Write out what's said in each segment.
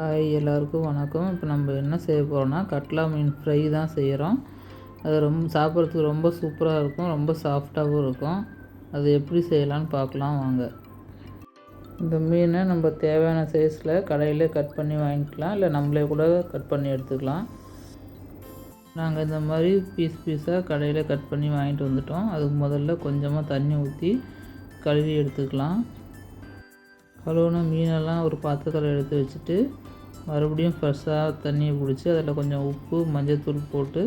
Hi எல்லாருக்கும் வணக்கம். இப்போ நம்ம என்ன செய்ய போகிறோம்னா கட்லா மீன் ஃப்ரை தான் செய்கிறோம் அது ரொம்ப சாப்பிட்றதுக்கு ரொம்ப சூப்பராக இருக்கும் ரொம்ப சாஃப்டாகவும் இருக்கும். அது எப்படி செய்யலான்னு பார்க்கலாம் வாங்க. இந்த மீனை நம்ம தேவையான சைஸில் கடையில் கட் பண்ணி வாங்கிக்கலாம் இல்லை நம்மளே கூட கட் பண்ணி எடுத்துக்கலாம். நாங்கள் இந்த மாதிரி பீஸ் பீஸாக கடையில் கட் பண்ணி வாங்கிட்டு வந்துட்டோம். அதுக்கு முதல்ல கொஞ்சமாக தண்ணி ஊற்றி கழுவி எடுத்துக்கலாம். கழுவுன மீனெல்லாம் ஒரு பாத்திரத்தில் எடுத்து வச்சுட்டு மறுபடியும் ஃப்ரெஷ்ஷாக தண்ணியை பிடிச்சி அதில் கொஞ்சம் உப்பு மஞ்சள்தூள் போட்டு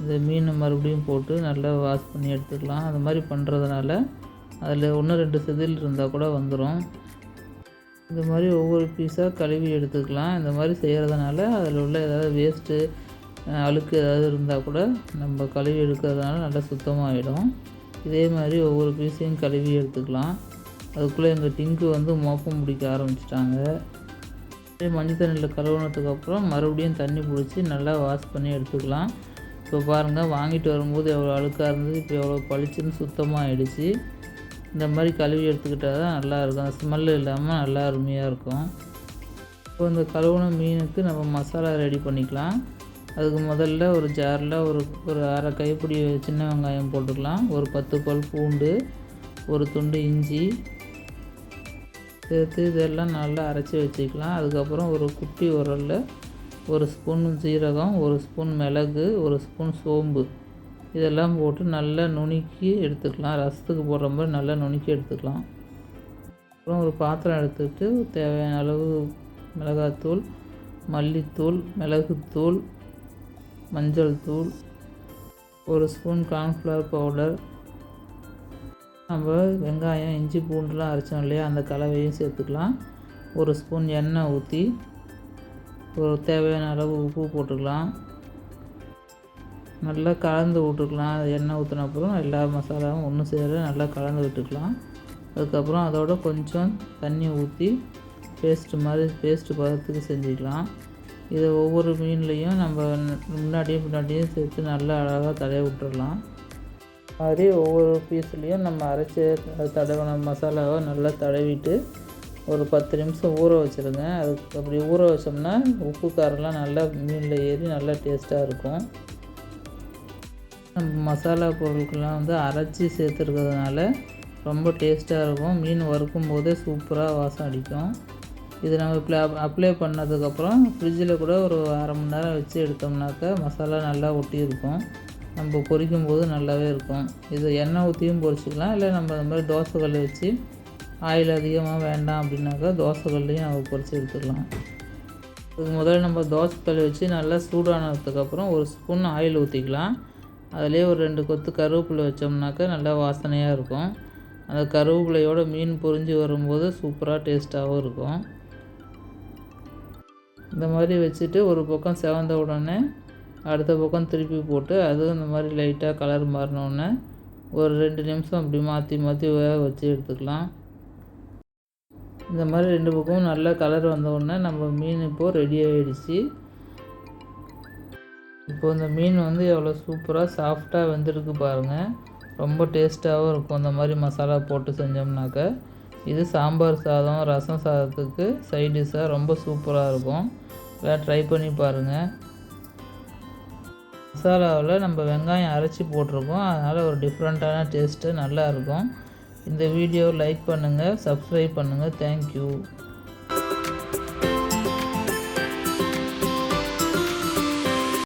இந்த மீனை மறுபடியும் போட்டு நல்லா வாஷ் பண்ணி எடுத்துக்கலாம். அந்த மாதிரி பண்ணுறதுனால அதில் ஒன்று ரெண்டு செதில் இருந்தால் கூட வந்துடும் இந்த மாதிரி ஒவ்வொரு பீஸாக கழுவி எடுத்துக்கலாம். இந்த மாதிரி செய்கிறதுனால அதில் உள்ள ஏதாவது வேஸ்ட்டு அழுக்கு ஏதாவது இருந்தால் கூட நம்ம கழுவி எடுக்கிறதுனால நல்லா சுத்தமாகிடும் இதே மாதிரி ஒவ்வொரு பீஸையும் கழுவி எடுத்துக்கலாம். அதுக்குள்ளே எங்கள் டிங்கு வந்து மோப்பம் பிடிக்க ஆரம்பிச்சிட்டாங்க. மஞ்சள் தண்ணியில் கழுவுனதுக்கப்புறம் மறுபடியும் தண்ணி பிடிச்சி நல்லா வாஷ் பண்ணி எடுத்துக்கலாம். இப்போ பாருங்கள் வாங்கிட்டு வரும்போது எவ்வளோ அழுக்காக இருந்தது இப்போ எவ்வளோ பளிச்சுன்னு சுத்தமாக ஆகிடுச்சு இந்த மாதிரி கழுவி எடுத்துக்கிட்டால் தான் நல்லாயிருக்கும் அந்த ஸ்மெல் இல்லாமல் நல்லா அருமையாக இருக்கும். இப்போ இந்த கழுவுன மீனுக்கு நம்ம மசாலா ரெடி பண்ணிக்கலாம். அதுக்கு முதல்ல ஒரு ஜாரில் ஒரு ஒரு அரை கைப்பிடி சின்ன வெங்காயம் போட்டுக்கலாம். ஒரு பத்து பல் பூண்டு ஒரு துண்டு இஞ்சி சேர்த்து இதெல்லாம் நல்லா அரைச்சி வச்சுக்கலாம். அதுக்கப்புறம் ஒரு குட்டி உரலில் ஒரு ஸ்பூன் சீரகம் ஒரு ஸ்பூன் மிளகு ஒரு ஸ்பூன் சோம்பு. இதெல்லாம் போட்டு நல்லா நுணுக்கி எடுத்துக்கலாம். ரசத்துக்கு போடுற மாதிரி நல்லா நுணுக்கி எடுத்துக்கலாம். அப்புறம் ஒரு பாத்திரம் எடுத்துக்கிட்டு தேவையான அளவு மிளகாத்தூள் மல்லித்தூள் மிளகுத்தூள் மஞ்சள் தூள் ஒரு ஸ்பூன் கார்ன்ஃப்ளவர் பவுடர் நம்ம வெங்காயம் இஞ்சி பூண்டுலாம் அரைச்சோம் இல்லையா அந்த கலவையும் சேர்த்துக்கலாம். ஒரு ஸ்பூன் எண்ணெய் ஊற்றி ஒரு தேவையான அளவு உப்பு போட்டுக்கலாம். நல்லா கலந்து விட்டுக்கலாம். எண்ணெய் ஊற்றின அப்புறம் எல்லா மசாலாவும் ஒன்று சேர நல்லா கலந்து விட்டுக்கலாம். அதுக்கப்புறம் அதோட கொஞ்சம் தண்ணி ஊற்றி பேஸ்ட்டு மாதிரி பேஸ்ட்டு பதத்துக்கு செஞ்சுக்கலாம். இதை ஒவ்வொரு மீன்லேயும் நம்ம முன்னாடியும் பின்னாடியும் சேர்த்து நல்லா அழகாக தடவை விட்டுடலாம் மாதிரி ஒவ்வொரு பீஸ்லேயும் நம்ம அரைச்சி தடவின மசாலாவை நல்லா தடவிட்டு ஒரு பத்து நிமிஷம் ஊற வச்சுருங்க அதுக்கு அப்படி ஊற வச்சோம்னா உப்பு காரெல்லாம் நல்லா மீனில் ஏறி நல்லா டேஸ்ட்டாக இருக்கும். நம்ம மசாலா பொருட்கள்லாம் வந்து அரைச்சி சேர்த்துருக்கிறதுனால ரொம்ப டேஸ்ட்டாக இருக்கும். மீன் வறுக்கும் போதே சூப்பராக வாசம் அடிக்கும். இது நம்ம இப்போ அப்ளை பண்ணதுக்கப்புறம் ஃப்ரிட்ஜில் கூட ஒரு அரை மணி நேரம் வச்சு எடுத்தோம்னாக்கா மசாலா நல்லா ஒட்டி இருக்கும் நம்ம பொரிக்கும் போது நல்லாவே இருக்கும். இது எண்ணெய் ஊற்றியும் பொரிச்சிக்கலாம். இல்லை நம்ம இந்த மாதிரி தோசைக்கல் வச்சு ஆயில் அதிகமாக வேண்டாம் அப்படின்னாக்கா தோசைக்கல்லையும் நம்ம பொரிச்சு எடுத்துக்கலாம். இது முதல்ல நம்ம தோசைக்கல் வச்சு நல்லா சூடானதுக்கப்புறம் ஒரு ஸ்பூன் ஆயில் ஊற்றிக்கலாம் அதிலே ஒரு ரெண்டு கொத்து கருவேப்பிலை வச்சோம்னாக்கா நல்லா வாசனையாக இருக்கும். அந்த கருவேப்பிலையோட மீன் பொரிஞ்சு வரும்போது சூப்பராக டேஸ்ட்டாகவும் இருக்கும். இந்த மாதிரி வச்சுட்டு ஒரு பக்கம் செவந்த உடனே அடுத்த பக்கம் திருப்பி போட்டு அதுவும் இந்த மாதிரி லைட்டாக கலர் மாறினோடனே ஒரு ரெண்டு நிமிஷம் அப்படி மாற்றி மாற்றி வேக வச்சு எடுத்துக்கலாம். இந்த மாதிரி ரெண்டு பக்கமும் நல்ல கலர் வந்தவுடனே நம்ம மீன் இப்போது ரெடி ஆகிடுச்சு இப்போ இந்த மீன் வந்து எவ்வளோ சூப்பராக சாஃப்டாக வெந்திருக்கு பாருங்கள் ரொம்ப டேஸ்ட்டாகவும் இருக்கும். இந்த மாதிரி மசாலா போட்டு செஞ்சோம்னாக்க இது சாம்பார் சாதம் ரசம் சாதத்துக்கு சைட் டிஷ்ஷாக ரொம்ப சூப்பராக இருக்கும். எல்லாம் ட்ரை பண்ணி பாருங்கள் மசாலாவில் நம்ம வெங்காயம் அரைச்சி போட்டிருக்கோம். அதனால் ஒரு டிஃப்ரெண்ட்டான டேஸ்ட்டு நல்லாயிருக்கும் இந்த வீடியோ லைக் பண்ணுங்கள் சப்ஸ்கிரைப் பண்ணுங்கள் தேங்க்யூ